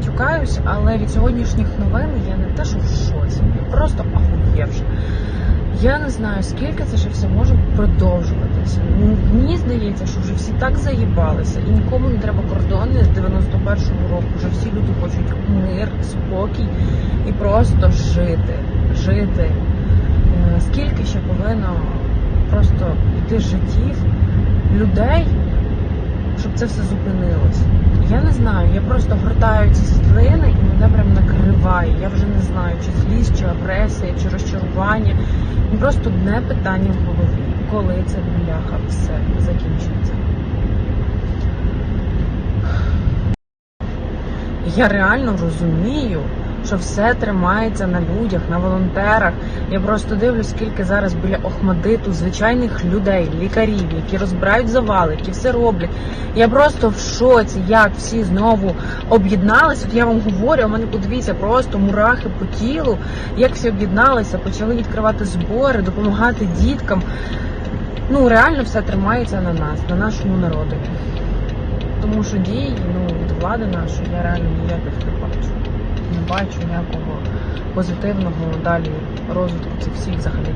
матюкаюсь, але від сьогоднішніх новин я не те, що в шоці, я просто ахуєвша. Я не знаю, скільки це ще все може продовжуватися. Ну, Мені здається, що вже всі так заїбалися, і нікому не треба кордони з 91-го року. Вже всі люди хочуть мир, спокій і просто жити. Жити. Е, Скільки ще повинно просто йти життів людей, щоб це все зупинилось. Знаю, я просто гортаю ці світлини і мене прям накриває. Я вже не знаю, чи злість, чи агресія, чи розчарування. Ну, Просто одне питання в голові. Коли це бляха все закінчиться? Я реально розумію, що все тримається на людях, на волонтерах. Я просто дивлюсь, скільки зараз біля Охмадиту звичайних людей, лікарів, які розбирають завали, які все роблять. Я просто в шоці, як всі знову об'єдналися. От я вам говорю, у мене подивіться, просто мурахи по тілу, як всі об'єдналися, почали відкривати збори, допомагати діткам. Ну реально все тримається на нас, на нашому народу. Тому що дії ну, від влади нашої я реально ніяких не бачу. Не бачу ніякого позитивного далі розвитку цих всіх взагалі.